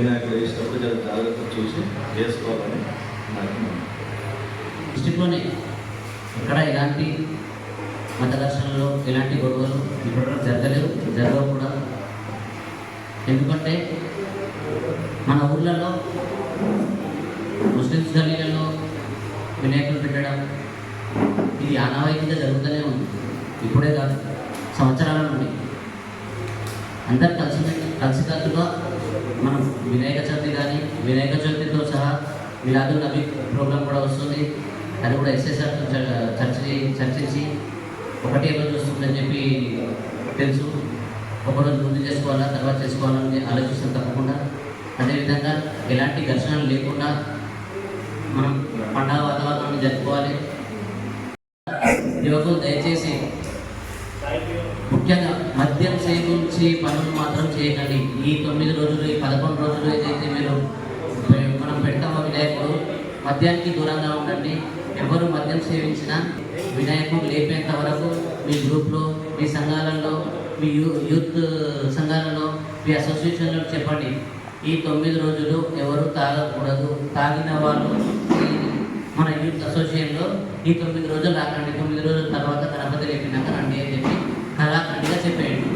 వినాయకుడు వేసేటప్పుడు చాలా జాగ్రత్త చూసి వేసుకోవాలని నాకు ఇక్కడ ఎక్కడ ఎలాంటి మత ఘర్షణలు ఎలాంటి గొడవలు ఇప్పటివరకు జరగలేవు జరగవు కూడా ఎందుకంటే మన ఊర్లలో ముస్లిమ్స్ గల్లీలలో వినాయకులు పెట్టడం ఇది ఆనవాయితీగా జరుగుతూనే ఉంది. ఇప్పుడే కాదు సంవత్సరం నుండి అందరు కలిసి కలిసికట్టుగా మనం వినాయక చవితి కానీ వినాయక చవితితో సహా మిలాదు నబీ ప్రోగ్రామ్ కూడా వస్తుంది. అది కూడా ఎస్ఎస్ఆర్ చర్చి చర్చించి ఒకటే రోజు వస్తుందని చెప్పి తెలుసు. ఒకరోజు ముందు చేసుకోవాలా తర్వాత చేసుకోవాలని ఆలోచిస్తాం తప్పకుండా. అదేవిధంగా ఎలాంటి ఘర్షణలు లేకుండా మనం పండగ వాతావరణాన్ని జరుపుకోవాలి. యువకులు దయచేసి ముఖ్యంగా మద్యం సేవించి పనులు మాత్రం చేయకండి. ఈ తొమ్మిది రోజులు ఈ పదకొండు రోజులు ఏదైతే మీరు మనం పెడతామో వినాయకుడు మద్యానికి దూరంగా ఉండండి. ఎవరు మద్యం సేవించినా వినాయకుడు లేపేంత వరకు మీ గ్రూప్లో మీ సంఘాలలో మీ యూ యూత్ సంఘాలలో మీ అసోసియేషన్లో చెప్పండి. ఈ తొమ్మిది రోజులు ఎవరు తాగకూడదు. తాగిన వాళ్ళు మన యూత్ అసోసియేషన్లో ఈ తొమ్మిది రోజులు రాకండి తొమ్మిది రోజుల తర్వాత గణపతి లేపినాక రండి అని చెప్పి కళాఖండిగా చెప్పేయండి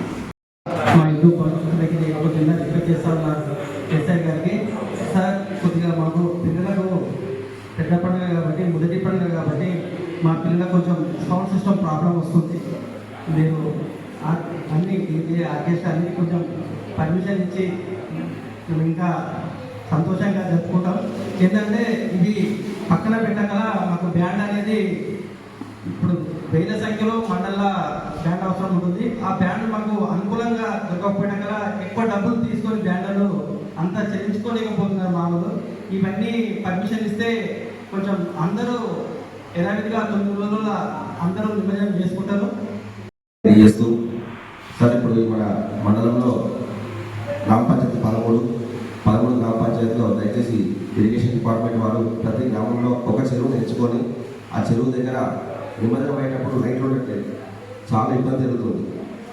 మా హిందూ బంధువులకి నేను ఒక చిన్న రిక్వెస్ట్ చేస్తా ఉన్నారు ఎస్ఐ గారికి. సార్ కొద్దిగా మాకు పిల్లలకు పెద్ద పండుగ కాబట్టి మొదటి పండుగ కాబట్టి మా పిల్లలకు కొంచెం సౌండ్ సిస్టమ్ ప్రాబ్లం వస్తుంది. మీరు అన్ని డీజే ఆర్కెస్ట్రా అన్ని కొంచెం పర్మిషన్ ఇచ్చి మేము ఇంకా సంతోషంగా జరుపుకుంటాం. ఏంటంటే ఇది పక్కన పెట్టగల మాకు బ్యాండ్ అనేది ఇప్పుడు వేల సంఖ్యలో మండల బ్యాండ్ అవసరం ఉంటుంది. ఆ బ్యాండ్ మాకు అనుకూలంగా దొరకకపోయినా కదా ఎక్కువ డబ్బులు తీసుకొని బ్యాండర్లు అంతా చెల్లించుకోలేకపోతున్నారు మామూలు. ఇవన్నీ పర్మిషన్ ఇస్తే కొంచెం అందరూ యథావిధిగా తొమ్మిది రోజుల అందరూ నిమజ్జనం చేసుకుంటారు. చేస్తూ సార్ ఇప్పుడు మన మండలంలో గ్రామ పంచాయతీ పదమూడు పదమూడు గ్రామ పంచాయతీలో దయచేసి ఇరిగేషన్ డిపార్ట్మెంట్ వారు ప్రతి గ్రామంలో ఒక చెరువును ఎంచుకొని ఆ చెరువు దగ్గర నిమజ్జనం అయ్యేటప్పుడు లైట్లు ఉండట్లేదు. చాలా ఇబ్బంది జరుగుతుంది.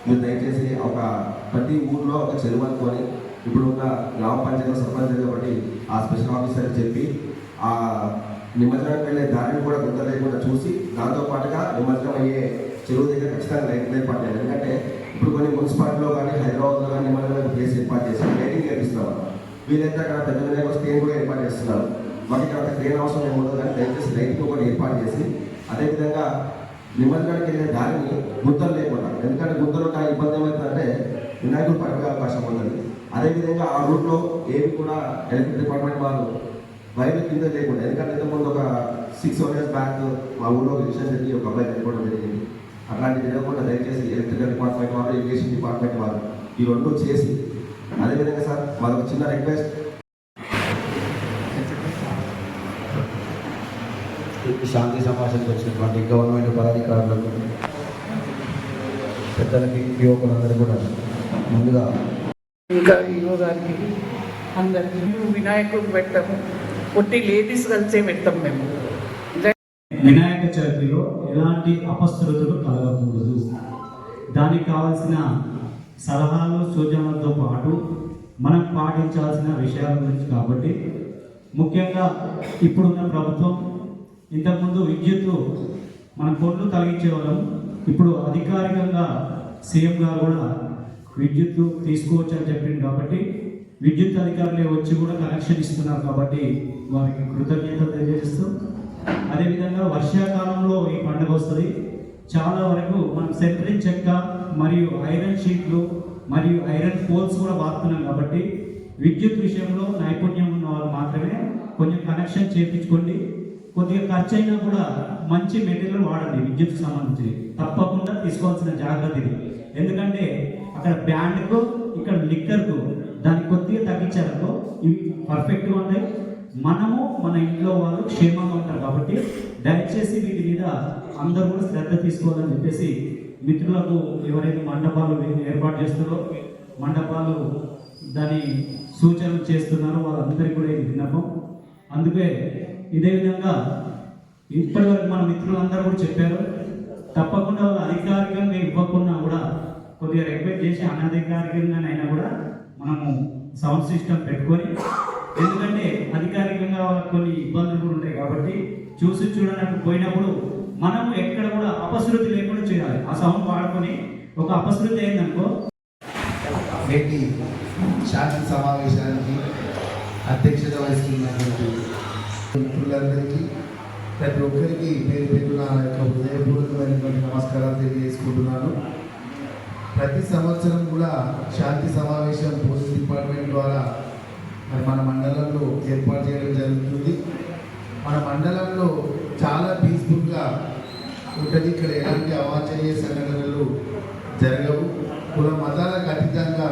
మీరు దయచేసి ఒక ప్రతి ఊర్లో ఒక చెరువు అనుకొని ఇప్పుడు ఉన్న గ్రామ పంచాయతీ సర్పంచ్ కాబట్టి ఆ స్పెషల్ ఆఫీసర్ చెప్పి ఆ నిమజ్జనానికి వెళ్ళే దారిని కూడా గుర్త లేకుండా చూసి దాంతో పాటుగా నిమజ్జనం అయ్యే చెరువు దగ్గర ఖచ్చితంగా లైట్ ఏర్పాటు చేయాలి ఎందుకంటే ఇప్పుడు కొన్ని మున్సిపాలిటీలో కానీ హైదరాబాద్లో కానీ నిమజ్జనం ప్లేస్ ఏర్పాటు చేసి లైటింగ్ చేపిస్తున్నారు. వీలైతే అక్కడ పెద్ద వినాయక స్క్రీన్ కూడా ఏర్పాటు చేస్తున్నారు. మాకు ఇక్కడ అంత క్రీన్ అవసరం ఏముందో కానీ దయచేసి లైటింగ్ కూడా ఏర్పాటు చేసి అదేవిధంగా నిమజ్జనానికి వెళ్ళే దారిని గుంతలు లేకుండా ఎందుకంటే గుంతలు ఇబ్బంది ఏమవుతుందంటే వినాయకుడు పండుగ అవకాశం ఉన్నది. అదేవిధంగా ఆ రూట్లో ఏవి కూడా ఎలక్ట్రిక్ డిపార్ట్మెంట్ వాళ్ళు వైర్లు కింద లేకుండా ఎందుకంటే ఇంతకుముందు ఒక సిక్స్ వన్ ఇయర్స్ బ్యాక్ మా ఊళ్ళో ఒక విషయం జరిగి ఒక అబ్బాయి చనిపోవడం జరిగింది. అట్లాంటివి జరగకుండా దయచేసి ఎలక్ట్రికల్ డిపార్ట్మెంట్ వాళ్ళు ఇరిగేషన్ డిపార్ట్మెంట్ వాళ్ళు ఈ రెండు చేసి అదేవిధంగా సార్ మాకు చిన్న రిక్వెస్ట్. శాంతి సమాజంకి వచ్చినటువంటి గవర్నమెంట్ పదాధికారులకు పెద్దలకి యువకులందరూ కూడా ముందుగా ఇంకా గారికి అందరికి వినాయకుడు పెట్టాము పొట్టి లేడీస్ కలిసే పెడతాం మేము. వినాయక చవితిలో ఎలాంటి అపశృతులు కలగకూడదు. దానికి కావాల్సిన సలహాలు సూచనలతో పాటు మనం పాటించాల్సిన విషయాల గురించి కాబట్టి ముఖ్యంగా ఇప్పుడున్న ప్రభుత్వం ఇంతకుముందు విద్యుత్తు మన కొట్లు తొలగించేవాళ్ళం. ఇప్పుడు అధికారికంగా సీఎం గారు కూడా విద్యుత్ తీసుకోవచ్చు అని చెప్పింది కాబట్టి విద్యుత్ అధికారులే వచ్చి కూడా కనెక్షన్ ఇస్తున్నారు కాబట్టి వారికి కృతజ్ఞతలు తెలియజేస్తూ అదేవిధంగా వర్షాకాలంలో ఈ పండుగ వస్తుంది. చాలా వరకు మనం సెంట్రింగ్ చెక్క మరియు ఐరన్ షీట్లు మరియు ఐరన్ పోల్స్ కూడా వాడుతున్నాం కాబట్టి విద్యుత్ విషయంలో నైపుణ్యం ఉన్న వాళ్ళు మాత్రమే కొంచెం కనెక్షన్ చేయించుకోండి. కొద్దిగా ఖర్చు అయినా కూడా మంచి మెటీరియల్ వాడండి విద్యుత్ సంబంధించి. తప్పకుండా తీసుకోవాల్సిన జాగ్రత్త ఇది. ఎందుకంటే అక్కడ బ్యాండ్కు ఇక్కడ లిక్కర్కు దాన్ని కొద్దిగా తగ్గించారనుకో ఇవి పర్ఫెక్ట్గా ఉంటాయి. మనము మన ఇంట్లో వాళ్ళు క్షేమంగా ఉంటారు కాబట్టి దయచేసి వీటి మీద అందరూ కూడా శ్రద్ధ తీసుకోవాలని చెప్పేసి మిత్రులకు ఎవరైతే మండపాలు ఏర్పాటు చేస్తారో మండపాలు దాని సూచనలు చేస్తున్నారో వాళ్ళందరికీ కూడా ఇది విన్నపం. అందుకే ఇదే విధంగా ఇప్పటివరకు మన మిత్రులందరూ కూడా చెప్పారు. తప్పకుండా వాళ్ళు అధికారికంగా ఇవ్వకుండా కూడా కొద్దిగా రిక్వెస్ట్ చేసి అనధికారికంగానైనా కూడా మనము సౌండ్ సిస్టమ్ పెట్టుకొని ఎందుకంటే అధికారికంగా కొన్ని ఇబ్బందులు కూడా ఉంటాయి కాబట్టి చూసి చూడనట్టు పోయినప్పుడు మనం ఎక్కడ కూడా అపశృతి లేకుండా చేయాలి. ఆ సౌండ్ వాడుకొని ఒక అపశృతి అయిందనుకో. నేటి శాంతి సమావేశానికి అధ్యక్షత వహిస్తున్నటువంటి మిత్రులందరికీ ప్రతి ఒక్కరికి పేరు పేరు యొక్క హృదయపూర్వకమైనటువంటి నమస్కారాలు తెలియజేసుకుంటున్నాను. ప్రతి సంవత్సరం కూడా శాంతి సమావేశం పోలీస్ డిపార్ట్మెంట్ ద్వారా మరి మన మండలంలో ఏర్పాటు చేయడం జరుగుతుంది. మన మండలంలో చాలా పీస్ఫుల్గా ఉంటుంది. ఇక్కడ ఎలాంటి అవాంఛనీయ సంఘటనలు జరగవు. కుల మతాలకు అతీతంగా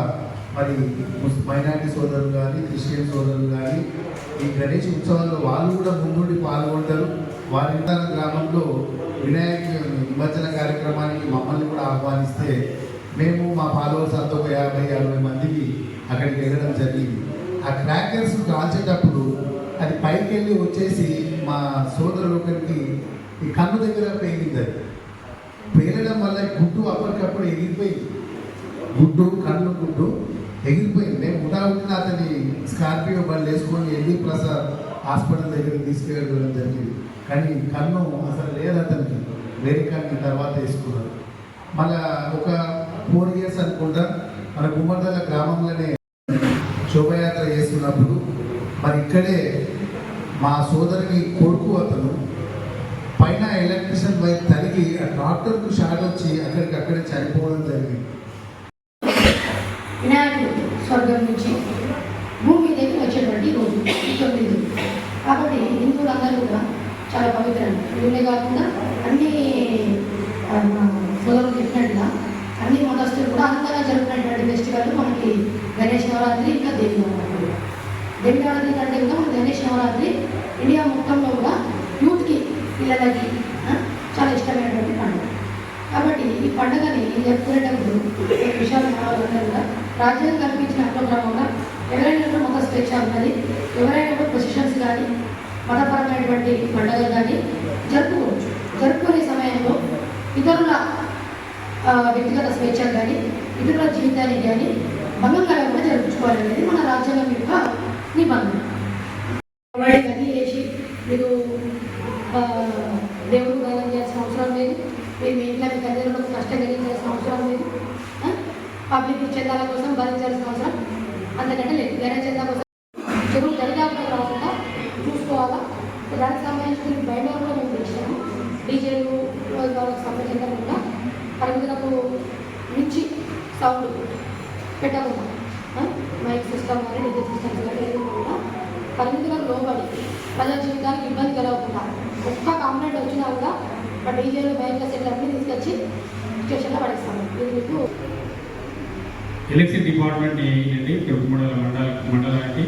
మరి మైనార్టీ మైనారిటీ సోదరులు కానీ క్రిస్టియన్ సోదరులు కానీ ఈ గణేష్ ఉత్సవాల్లో వాళ్ళు కూడా ముందుండి పాల్గొంటారు. వారి గ్రామంలో వినాయక నిమజ్జన కార్యక్రమానికి మమ్మల్ని కూడా ఆహ్వానిస్తే మేము మా ఫాలోవర్స్ అంతా ఒక యాభై అరవై మందికి అక్కడికి వెళ్ళడం జరిగింది. ఆ క్రాకర్స్ కాల్చేటప్పుడు అది పైకి వెళ్ళి వచ్చేసి మా సోదరులు ఒకరికి ఈ కన్ను దగ్గర పేలింది అది. పేలడం వల్ల గుడ్డు అప్పటికప్పుడు ఎగిరిపోయింది. గుడ్డు కన్ను గుడ్డు ఎగిరిపోయింది. మేము ఉటావుటిన అతని స్కార్పియో బండ్లు వేసుకొని ఎల్లి ప్రసాద్ హాస్పిటల్ దగ్గరికి తీసుకెళ్ళడం జరిగింది. కానీ కన్ను అసలు లేదు అతనికి. వేరే కన్ను తర్వాత వేసుకున్నారు మళ్ళా ఒక ఫోర్ ఇయర్స్ అనుకుంటా మన గుమ్మర్దల గ్రామంలోనే శోభయాత్ర చేస్తున్నప్పుడు మరి ఇక్కడే మా సోదరుని కొడుకు అతను పైన ఎలక్ట్రిషియన్ వైర్ తరిగి ఆ ట్రాక్టర్కు షాట్ వచ్చి అక్కడికి అక్కడే చనిపోవడం జరిగింది. వినాయకుడు స్వర్గం నుంచి భూమి మీదకి వచ్చేటువంటి రోజు తొమ్మిది కాబట్టి హిందువులందరూ కూడా చాలా పవిత్రంగా హిందువులే కాకుండా అన్ని ఆ, మా సోదరులు చెప్పినట్టుగా అన్ని మతస్థులు కూడా అంతగా జరుపుకునేటువంటి ఫెస్టివల్ మనకి గణేష్ నవరాత్రి ఇంకా దేవి నవరాత్రి. దేవి నవరాత్రి కంటే ఇంకా మన గణేష్ నవరాత్రి ఇండియా మొత్తంలో కూడా యూత్కి పిల్లలకి చాలా ఇష్టమైనటువంటి పండుగ. కాబట్టి ఈ పండుగని జరుపుకునేటప్పుడు ఈ విషయాలు కావాలంటే కూడా రాజ్యాంగం కల్పించిన ప్రోగ్రామంగా ఎవరైనా కూడా మత స్వేచ్ఛ ఉన్నది ఎవరైనా కూడా పొజిషన్స్ కానీ మతపరమైనటువంటి పండుగలు కానీ జరుపుకోవచ్చు. జరుపుకునే సమయంలో ఇతరుల వ్యక్తిగత స్వేచ్ఛ కానీ ఇతరుల జీవితానికి కానీ భంగం కలగకుండా జరుపుకోవాలనేది మన రాజ్యాంగం యొక్క నిబంధన. వాడి గది వేసి మీరు దేవుడు గానం చేయాల్సిన అవసరం లేదు. మేము ఇంట్లో మీ తల్లిదండ్రులకు కష్టం కలిగించాల్సిన అవసరం లేదు. పబ్లిక్ చందాల కోసం భరించాల్సిన అవసరం అంతకంటే లేదు. గణ చందా కోసం చెరువు దరిదాపులకు రాకుండా చూసుకోవాలా దానికి సంబంధించిన బయట కూడా మేము తెచ్చాము డీజేలు వాళ్ళకి సంబంధించకుండా పరిమితులకు మించి సౌండ్ పెట్టకుండా మైక్ సిస్టమ్ కానీ డీజే సిస్టమ్స్ కానీ ఏది పరిమితులకు లోబడి ప్రజల జీవితానికి ఇబ్బంది కలగకుండా ఒక్క కంప్లైంట్ వచ్చినా కూడా మా డీజేలు మైక్ల సెట్లన్నీ తీసుకొచ్చి స్టేషన్లో పడేస్తాము. ఇది మీకు ఎలక్షన్ డిపార్ట్మెంట్ ఏంటండి మండల మండల మండలానికి?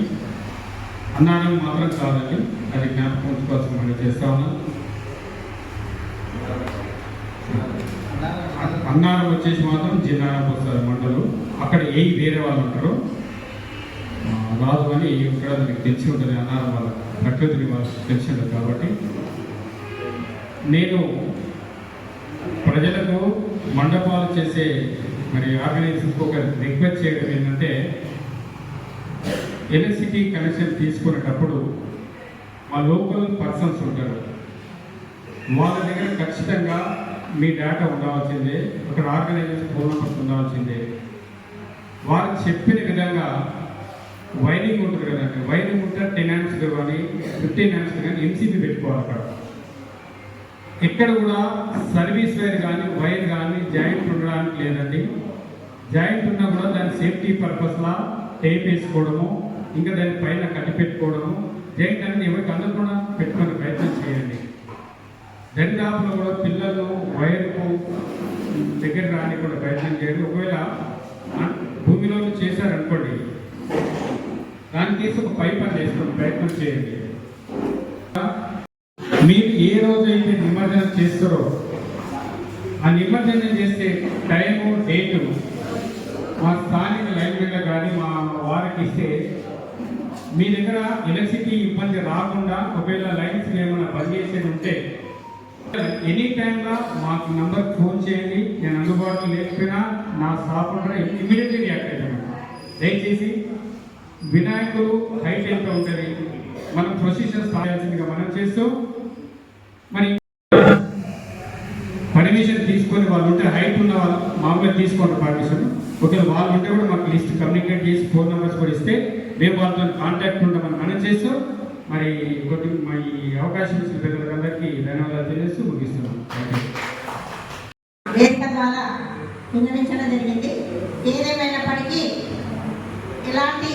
అన్నారం మాత్రం కాదండి. అది జ్ఞాపకం కోసం మనం చేస్తా ఉన్నాం అన్నారం వచ్చేసి మాత్రం జిల్లాకు వస్తారు మండలు. అక్కడ ఏ వేరే వాళ్ళు ఉంటారు రాదు రాజు అని ఇక్కడ మీకు తెలిసి ఉంటుంది. అన్నారం వాళ్ళ ప్రకృతిని వాళ్ళకి తెలిసి ఉంటుంది కాబట్టి. నేను ప్రజలకు మండపాలు చేసే మరి ఆర్గనైజేషన్కి ఒక రిక్వెస్ట్ చేయడం ఏంటంటే ఎలక్ట్రిసిటీ కనెక్షన్ తీసుకునేటప్పుడు మా లోకల్ పర్సన్స్ ఉంటారు. వాళ్ళ దగ్గర ఖచ్చితంగా మీ డేటా ఉండవలసిందే ఒక ఆర్గనైజేషన్ ఫోన్ నెంబర్స్ ఉండవలసిందే వారు చెప్పిన విధంగా వైరింగ్ ఉంటుంది కదండి వైరింగ్ ఉంటే టెన్ యామ్స్ కానీ ఫిఫ్టీన్ యామ్స్ కానీ ఎన్సీపీ పెట్టుకోవాలి అక్కడ. ఇక్కడ కూడా సర్వీస్ వైర్ కానీ వైర్ కానీ జాయింట్ ఉండడానికి లేదండి. జాయింట్ ఉన్నా కూడా దాని సేఫ్టీ పర్పస్లా టేప్ వేసుకోవడము ఇంకా దాని పైన కట్టి పెట్టుకోవడము జాయింట్ అనేది ఎవరికి అందరు కూడా ప్రయత్నం దరిదాపులో కూడా పిల్లలు వైర్కు దగ్గర రానికుండా ప్రయత్నం చేయండి ఒకవేళ భూమిలో చేశారనుకోండి దాన్ని తీసి ఒక పైప్ అని చేసుకోండి ప్రయత్నం చేయండి. మీరు ఏ రోజైతే నిమజ్జనం చేస్తారో ఆ నిమజ్జనం చేసే టైము డేటు మా స్థానిక లైబ్రరీలో కానీ మా వారికి ఇస్తే మీ దగ్గర ఎలక్ట్రిసిటీ ఇబ్బంది రాకుండా ఒకవేళ లైన్స్ ఏమైనా బంద్ చేసేది ఉంటే ఎనీ టైంలో మాకు నంబర్ ఫోన్ చేయండి. నేను అందుబాటులో లేకపోయినా నా స్టాఫ్ ఉంటారా ఇమీడియట్లీ రియాక్ట్ అవుతాను దయచేసి వినాయకుడు హైట్ ఎంత ఉంటుంది? మనం ప్రొసీజర్ చేయాల్సిందిగా మనం చేస్తూ మరి పర్మిషన్ తీసుకొని వాళ్ళు ఉంటే హైట్ ఉన్న వాళ్ళు మామూలుగా తీసుకోండి పర్మిషన్ ఒకవేళ వాళ్ళు ఉంటే కూడా మాకు లిస్ట్ కమ్యూనికేట్ చేసి ఫోన్ నెంబర్స్ కూడా ఇస్తే మేము వాళ్ళతో కాంటాక్ట్ ఉంటామని మనం చేస్తూ మరి కొద్ది మా ఈ అవకాశం ఇచ్చిన పెద్దలందరికీ ధన్యవాదాలు తెలియజేస్తూ ముగిస్తున్నాం. వేదిక ద్వారా విన్నవించడం జరిగింది. ఏదేమైనప్పటికీ ఎలాంటి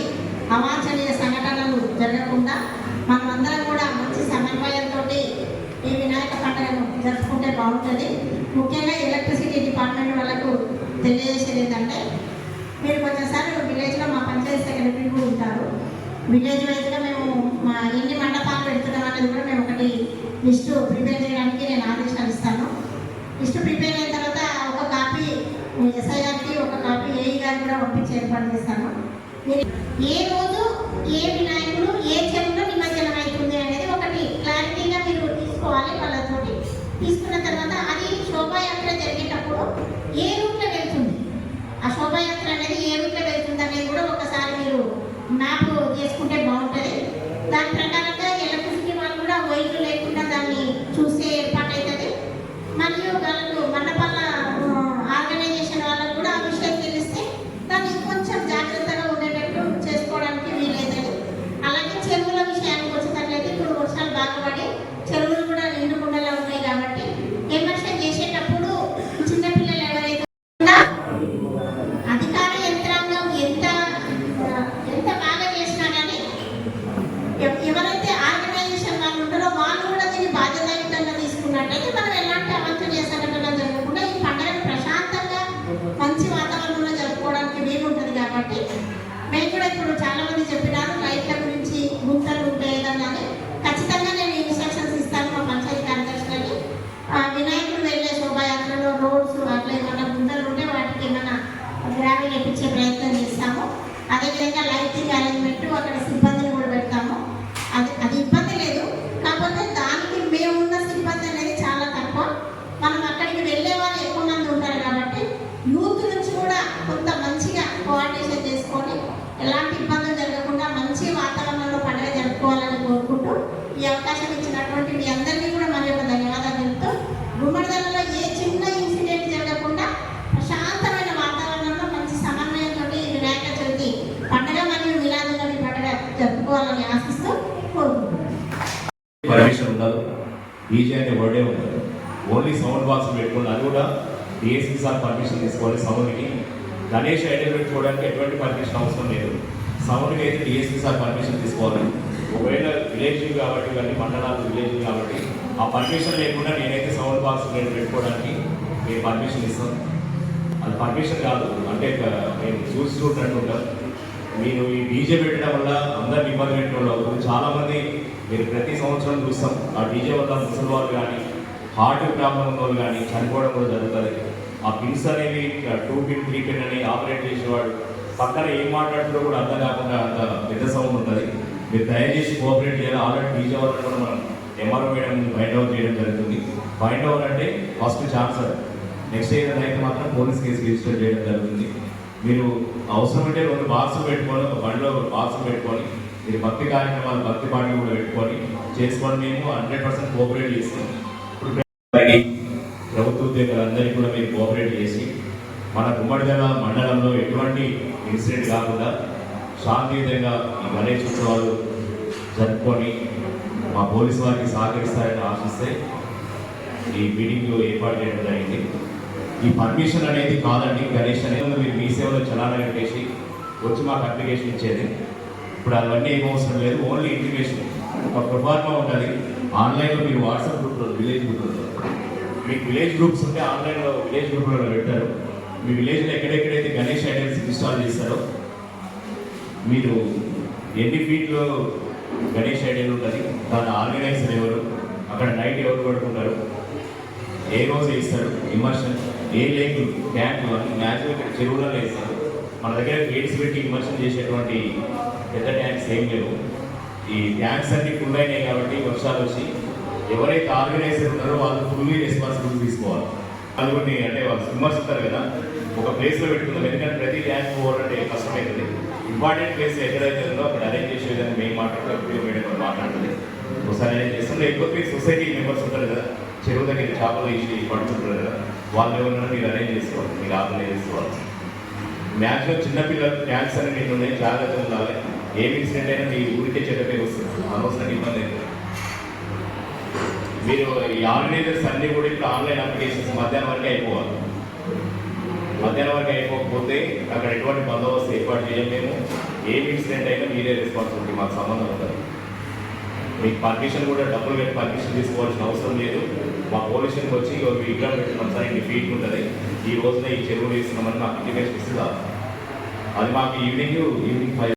అవాంఛనీయ సంఘటనలు జరగకుండా మనమందరం కూడా మంచి సమన్వయంతో ఈ వినాయక పండుగను జరుపుకుంటే బాగుంటుంది. ముఖ్యంగా ఎలక్ట్రిసిటీ డిపార్ట్మెంట్ వాళ్ళకు తెలియజేసేది ఏంటంటే మీరు కొంచెంసార్లు విలేజ్లో మా పంచాయతీ సెక్రటరీ కూడా ఉంటారు. విలేజ్ వైజ్గా మేము మా ఎన్ని మండపాలు పెడుతున్నాం అనేది కూడా మేము ఒకటి లిస్టు ప్రిపేర్ చేయడానికి నేను ఆదేశాలు ఇస్తాను. లిస్టు ప్రిపేర్ అయిన తర్వాత ఒక కాపీ ఎస్ఐ గారికి ఒక కాపీ ఏఈ గారికి కూడా పంపించి ఏర్పాటు చేస్తాను. ఏ రోజు ఏ వినాయకుడు ఏ చెరువులో నిమజ్జనం అవుతుంది అనేది ఒకటి క్లారిటీగా మీరు తీసుకోవాలి వాళ్ళతోటి. తీసుకున్న తర్వాత అది శోభాయాత్ర జరిగేటప్పుడు ఏ రూట్లో వెళ్తుంది? ఆ శోభాయాత్ర అనేది ఏ రూట్లో వెళ్తుంది అనేది కూడా ఒకసారి మీరు మ్యాప్ చేసుకుంటే బాగుంటుంది. దాని ప్రకారంగా ఎలక్ట్రిసిటీ వాళ్ళు కూడా వైర్లు లేకుండా దాన్ని చూసే ఏర్పాటు అవుతుంది మరియు వాళ్ళకు మండపాల ఆర్గనైజేషన్ వాళ్ళకు కూడా ఆ విషయం తెలిస్తే దాన్ని కొంచెం జాగ్రత్తగా ఉండేటట్టు చేసుకోవడానికి వీలైతుంది అలాగే చెరువుల విషయానికి వచ్చేటట్లయితే ఇప్పుడు వర్షాలు బాగా పడి చెరువులు కూడా నిండు కుండలా ఉన్నాయి కాబట్టి ఎమర్షన్ చేసేటప్పుడు చిన్నపిల్లలు ఎవరైతే ఉన్నారో అధికార యంత్రాంగం ఎంత ఆ, ఎంత బాగా చేసినా కానీ ఎవ- ఎవరైతే ఆర్గనైజేషన్ వాళ్ళు ఉంటారో వాళ్ళు కూడా దీన్ని బాధ్యతాయుతంగా తీసుకున్నట్టయితే మనం ఎలాంటి అవంచనీయ సంఘటనలు జరగకుండా ఈ పండుగను ప్రశాంతంగా మంచి వాతావరణంలో జరుపుకోవడానికి వీలు ఉంటుంది కాబట్టి మేము కూడా ఇప్పుడు చాలా మంది చెప్పినారు లైట్ల గురించి గుంతలు ఉంటే ఏదన్నా అని. ఖచ్చితంగా నేను ఇన్స్ట్రక్షన్స్ ఇస్తాను మా పంచాయతీ కార్యదర్శులకి ఆ, వినాయకుడు వెళ్ళే శోభాయాత్రలో రోడ్స్ అట్లా ఏమైనా గుంతలు ఉంటే వాటికి ఏమైనా గ్రావెల్ ప్రయత్నం చేస్తాము అదేవిధంగా లైటింగ్ అరేంజ్మెంట్ అక్కడ సిబ్బందిని కూడా పెడతాము అది అది ఇబ్బంది లేదు కాకపోతే దానికి మేమున్న సిబ్బంది అనేది చాలా తక్కువ మనం అక్కడికి వెళ్ళే వాళ్ళు ఎక్కువ మంది ఉంటారు కాబట్టి యూత్ నుంచి కూడా కొంత మంచిగా కోఆర్డినేషన్ చేసుకొని ఎలాంటి ఇబ్బందులు జరగకుండా మంచి వాతావరణంలో పండుగ జరుపుకోవాలని కోరుకుంటూ ఈ అవకాశం ఇచ్చినటువంటి మీ అందరికీ కూడా మరి యొక్క ధన్యవాదాలు చెప్తూ గుమ్మడిదలలో ఏ చిన్న ఇన్సిడెంట్ జరగకుండా ప్రశాంతమైన వాతావరణంలో మంచి సమన్వయంతో ఈ వినాయక చవితి పండుగ మరియు మిలాదు నబీ పండుగ జరుపుకోవాలని ఆశిస్తూ పర్మిషన్ ఉండదు. డీజే అనే వర్డే ఉండదు. ఓన్లీ సౌండ్ బాక్స్ పెట్టుకుని అది కూడా డిఎస్పీ సార్ పర్మిషన్ తీసుకోవాలి సౌండ్కి గణేష్ ఐడల్ చూడడానికి ఎటువంటి పర్మిషన్ అవసరం లేదు. సౌండ్కి అయితే డిఎస్పీ సార్ పర్మిషన్ తీసుకోవాలి. ఒకవేళ విలేజ్ కాబట్టి కానీ మండలాలు విలేజ్ కాబట్టి ఆ పర్మిషన్ లేకుండా నేనైతే సౌండ్ బాక్స్ నేను పెట్టుకోవడానికి మేము పర్మిషన్ ఇస్తాం. అది పర్మిషన్ కాదు. అంటే మేము నేను చూసి చూడనట్టు ఉంటాం. మీరు ఈ డీజే పెట్టడం వల్ల అందరిని ఇబ్బంది వాళ్ళు అవుతుంది చాలామంది మీరు ప్రతి సంవత్సరం చూస్తాం ఆ డీజే వల్ల ముసలి వాళ్ళు కానీ హార్ట్ ప్రాబ్లం ఉన్న వాళ్ళు కానీ చనిపోవడం కూడా జరుగుతుంది. ఆ పిన్స్ అనేవి టూ పిన్ త్రీ పిన్ అని ఆపరేట్ చేసేవాడు. పక్కన ఏం మాట్లాడుతుందో కూడా అర్థం కాకుండా అంత పెద్ద సౌండ్ ఉంటుంది. మీరు దయచేసి కోఆపరేట్ చేయాలి. ఆల్రెడీ డీజే వల్ల కూడా మనం ఎంఆర్ఓ మేడం ఫైండ్ అవుట్ చేయడం జరుగుతుంది. ఫైండ్ అవుట్ అంటే ఫస్ట్ ఛాన్సర్ నెక్స్ట్ ఏదైనా అయితే మాత్రం పోలీస్ కేసు రిజిస్టర్ చేయడం జరుగుతుంది. మీరు అవసరం ఉంటే రెండు బాక్సులు పెట్టుకొని ఒక బండిలో ఒక బాక్సులు పెట్టుకొని మీరు భక్తి కార్యక్రమాలు భక్తి పాటలు కూడా పెట్టుకొని చేసుకొని మేము హండ్రెడ్ పర్సెంట్ కోఆపరేట్ చేస్తాం. ఇప్పుడు ప్రభుత్వ ఉద్యోగులందరికీ కూడా మీరు కోఆపరేట్ చేసి మన గుమ్మడిదల మండలంలో ఎటువంటి ఇన్సిడెంట్ కాకుండా శాంతియుతంగా ఈ గణేష్ ఉత్సవాలు జరుపుకొని మా పోలీసు వారికి సహకరిస్తారని ఆశిస్తే ఈ మీటింగ్ ఏర్పాటు చేయడం జరిగింది. ఈ పర్మిషన్ అనేది కాదండి గణేష్ అనేది. మీరు మీ సేవలో చలానా కట్టేసి వచ్చి మాకు అప్లికేషన్ ఇచ్చేది. ఇప్పుడు అవన్నీ ఏం అవసరం లేదు ఓన్లీ ఇంటిమేషన్. ఒక ప్రొఫార్మా ఉంటుంది ఆన్లైన్లో మీరు వాట్సాప్ గ్రూప్లో విలేజ్ గ్రూప్లో. మీకు విలేజ్ గ్రూప్స్ ఉంటే ఆన్లైన్లో విలేజ్ గ్రూప్లో పెట్టారు. మీ విలేజ్లో ఎక్కడెక్కడైతే గణేష్ ఐడల్స్ ఇన్స్టాల్ చేస్తారో మీరు ఎన్ని ఫీట్లో గణేష్ ఐడియల్ ఉంటుంది దాని ఆర్గనైజర్ ఎవరు అక్కడ నైట్ ఎవరు పడుకుంటారు ఏ రోజు ఇస్తారు ఇమర్షన్ ఏ లేకులు ట్యాంకులు అన్ని న్యాచురల్ ఇక్కడ చెరువులలో వేస్తారు మన దగ్గర గేట్స్ పెట్టి ఇమర్షన్ చేసేటువంటి పెద్ద ట్యాంక్స్ ఏం లేవు. ఈ ట్యాంక్స్ అన్ని ఫుల్ అయినాయి కాబట్టి వర్షాలు వచ్చి ఎవరైతే ఆర్గనైజర్ ఉన్నారో వాళ్ళు ఫుల్లీ రెస్పాన్సిబిలిటీ తీసుకోవాలి. నలుగురిని అంటే వాళ్ళు స్విమ్మర్స్ ఉంటారు కదా ఒక ప్లేస్లో పెట్టుకుందాం. ఎందుకంటే ప్రతి ట్యాంక్ పోవాలంటే కష్టమవుతుంది ఇంపార్టెంట్ ప్లేస్ ఎక్కడైతే ఉందో అక్కడ అరేంజ్ చేసే విధంగా మేము మాట్లాడుతూ మేడం మాట్లాడుతుంది. ఒకసారి అరేంజ్ చేస్తుంటే ఎక్కువ సొసైటీ మెంబర్స్ ఉంటారు కదా చెరువు దగ్గర చేపలు ఇచ్చి పడుతుంటారు కదా వాళ్ళు ఎవరైనా మీరు అరేంజ్ చేసుకోవాలి మీరు ఆర్గనైజ్ చేసుకోవాలి. మ్యాక్సిమం చిన్నపిల్లలు మ్యాథ్స్ అని నేను ఉన్నాయి జాగ్రత్తగా ఉండాలి. ఏ ఇన్సిడెంట్ అయినా మీ ఊరికే చెడ్డ పేరు వస్తుంది. అనవసరంగా ఇబ్బంది అవుతుంది మీరు ఈ ఆర్గనైజర్స్ అన్ని కూడా ఇప్పుడు ఆన్లైన్ అప్లికేషన్స్ మధ్యాహ్నం వరకు అయిపోవాలి. మధ్యాహ్నం వరకు అయిపోకపోతే అక్కడ ఎటువంటి బందోబస్తు ఏర్పాటు చేయలేము మేము. ఏ ఇన్సిడెంట్ అయినా మీరే రెస్పాన్సిబిలిటీ మాకు సంబంధం ఉంటుంది మీకు పర్మిషన్ కూడా డబ్బులు పెట్టి పర్మిషన్ తీసుకోవాల్సిన అవసరం లేదు. మా పోలీసులకు వచ్చి ఇగో మీ విగ్రహం పెట్టుకున్నాం సార్ ఇంటి ఫీట్ ఉంటుంది. ఈ రోజున ఈ చెరువులు వేస్తున్నామని మాకు ఇంటిమేషన్ ఇస్తుందా? అది మాకు ఈవినింగ్ ఈవినింగ్ ఫైవ్